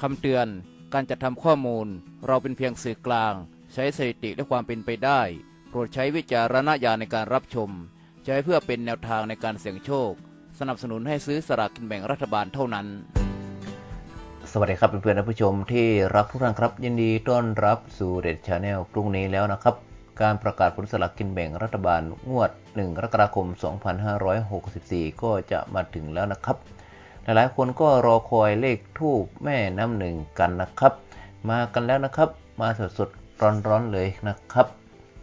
คำเตือน การจัดทำข้อมูล เราเป็นเพียงสื่อกลาง ใช้สถิติและความเป็นไปได้ โปรดใช้วิจารณญาณในการรับชม ใช้เพื่อเป็นแนวทางในการเสี่ยงโชค สนับสนุนให้ซื้อสลากกินแบ่งรัฐบาลเท่านั้น สวัสดีครับเพื่อนๆท่านผู้ชมที่รักทุกท่านครับ ยินดีต้อนรับสู่เด็ดชาแนลพรุ่งนี้แล้วนะครับ การประกาศผลสลากกินแบ่งรัฐบาลงวด 1 กรกฎาคม 2564 ก็จะมาถึงแล้วนะครับ หลายๆคนก็รอคอยเลขทูบแม่น้ำหนึ่งกันนะครับ มากันแล้วนะครับ มาสดๆร้อนๆเลยนะครับ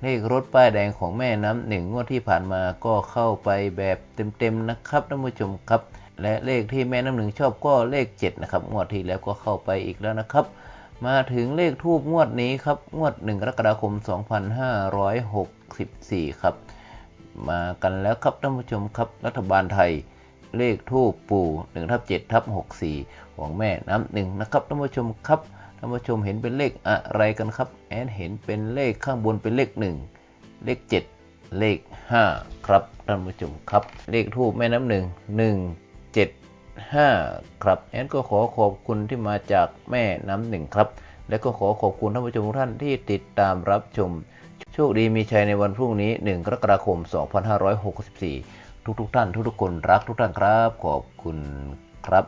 เลขรถป้ายแดงของแม่น้ำหนึ่งงวดที่ผ่านมาก็เข้าไปแบบเต็มๆนะครับท่านผู้ชมครับ และเลขที่แม่น้ำหนึ่งชอบก็เลข 7 นะครับงวดที่แล้วก็เข้าไปอีกแล้วนะครับ มาถึงเลขทูบงวดนี้ครับงวด1กรกฎาคม 2564 ครับ มากันแล้วครับท่านผู้ชมครับรัฐบาลไทย เลขทูบปู่1ทับ7ทับ64ของแม่น้ำหนึ่งนะครับท่านผู้ชมครับท่านผู้ชมเห็นเป็นเลขอะไรกันครับ แอนเห็นเป็นเลขข้างบนเป็นเลข 1 เลข 7 เลข 5 ครับท่านผู้ชมครับ เลขทูบแม่น้ำหนึ่ง1 7 5ครับแอนก็ขอขอบคุณที่มาจากแม่น้ำหนึ่งครับ และก็ขอขอบคุณท่านผู้ชมทุกท่านที่ติดตามรับชม โชคดีมีชัยในวันพรุ่งนี้ 1 กรกฎาคม 2564 ทุกๆท่านทุกๆคนรักทุกท่านครับ ขอบคุณครับ